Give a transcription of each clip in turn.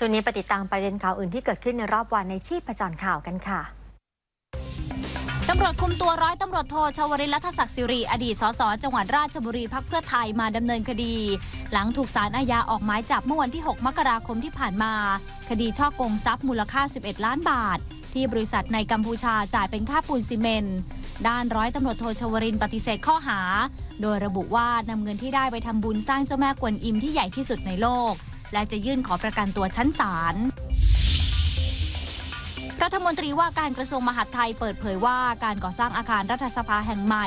ช่วงนี้ปติตามประเด็นข่าวอื่นที่เกิดขึ้นในรอบวันในชีพจรข่าวกันค่ะตำรวจคุมตัวร้อยตำรวจโทชวรินรัฐศักดิ์สิริ อดีตสสจังหวัดราชบุรีพักเพื่อไทยมาดำเนินคดี หลังถูกสารอาญาออกหมายจับเมื่อวันที่ 6 มกราคมที่ผ่านมา คดีช่อโกงทรัพย์มูลค่า 11 ล้านบาท ที่บริษัทในกัมพูชาจ่ายเป็นค่าปูนซีเมนต์ด้านร้อยตำรวจโทชวรินปฏิเสธข้อหา โดยระบุว่านำเงินที่ได้ไปทำบุญสร้างเจ้าแม่กวนอิมที่ใหญ่ที่สุดในโลก และจะยื่นขอประกันตัวชั้นศาลรัฐมนตรีว่าการกระทรวงมหาดไทยเปิดเผยว่าการก่อสร้างอาคารรัฐสภาแห่งใหม่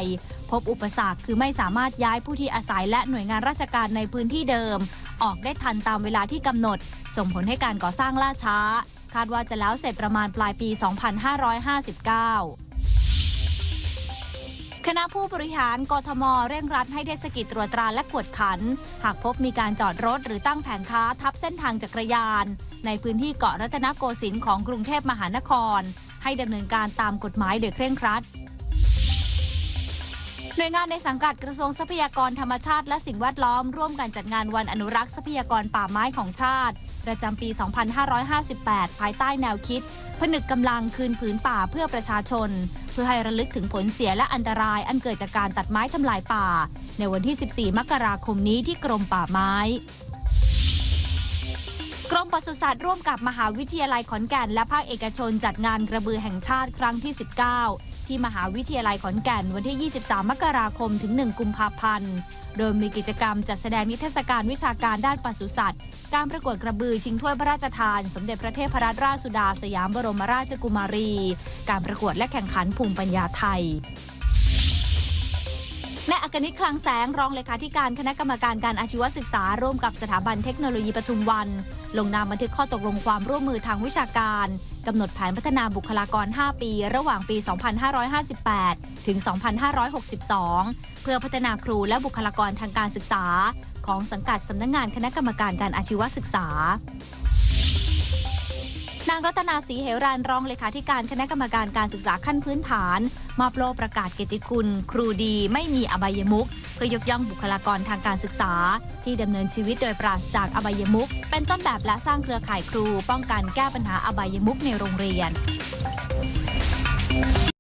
พบอุปสรรคคือไม่สามารถย้ายผู้ที่อาศัยและหน่วยงานราชการในพื้นที่เดิม ออกได้ทันตามเวลาที่กำหนด ส่งผลให้การก่อสร้างล่าช้า คาดว่าจะแล้วเสร็จประมาณปลายปี 2559 คณะผู้บริหารกทม เร่งรัดให้เทศกิจตรวจตราและกวดขัน หากพบมีการจอดรถหรือตั้งแผงค้าทับเส้นทางจักรยาน ในพื้นที่เกาะรัตนโกสินทร์ของกรุงเทพมหานคร ให้ดำเนินการตามกฎหมายโดยเคร่งครัด หน่วยงานในสังกัดกระทรวงทรัพยากรธรรมชาติและสิ่งแวดล้อม ร่วมกันจัดงานวันอนุรักษ์ทรัพยากรป่าไม้ของชาติ ประจำปี 2558 ภายใต้แนวคิด ผนึกกำลังคืนผืนป่าเพื่อประชาชน เพื่อให้ระลึกถึงผลเสียและอันตรายอันเกิดจากการตัดไม้ทำลายป่า ในวันที่ 14 มกราคมนี้ที่กรมป่าไม้กรมปศุสัตว์ร่วมกับมหาวิทยาลัยขอนแก่นและภาคเอกชนจัดงานกระบือแห่งชาติครั้งที่ 19 ที่มหาวิทยาลัยขอนแก่นวันที่ 23 มกราคมถึง 1 กุมภาพันธ์ โดยมีกิจกรรมจัดแสดงนิทรรศการวิชาการด้านปศุสัตว์ การประกวดกระบือชิงถ้วยพระราชทาน สมเด็จพระเทพรัตนราชสุดาสยามบรมราชกุมารี การประกวดและแข่งขันภูมิปัญญาไทย นายอักนิตคลังแสงรองเลขาธิการคณะกรรมการการอาชีวศึกษา ร่วมกับสถาบันเทคโนโลยีปทุมวัน ลงนามบันทึกข้อตกลงความร่วมมือทางวิชาการ กำหนดแผนพัฒนาบุคลากร 5 ปี ระหว่างปี 2558 ถึง 2562 เพื่อพัฒนาครูและบุคลากรทางการศึกษา ของสังกัดสำนักงงานคณะกรรมการการอาชีวศึกษา นางรัตนาศรีเหรานรองเลขาธิการคณะกรรมการการศึกษาขั้นพื้นฐานมอบโล่ประกาศเกียรติคุณครูดีไม่มีอบายมุขเพื่อยกย่องบุคลากรทางการศึกษา ที่ดำเนินชีวิตโดยปราศจากอบายมุขเป็นต้นแบบและสร้างเครือข่ายครู ป้องกันแก้ปัญหาอบายมุขในโรงเรียน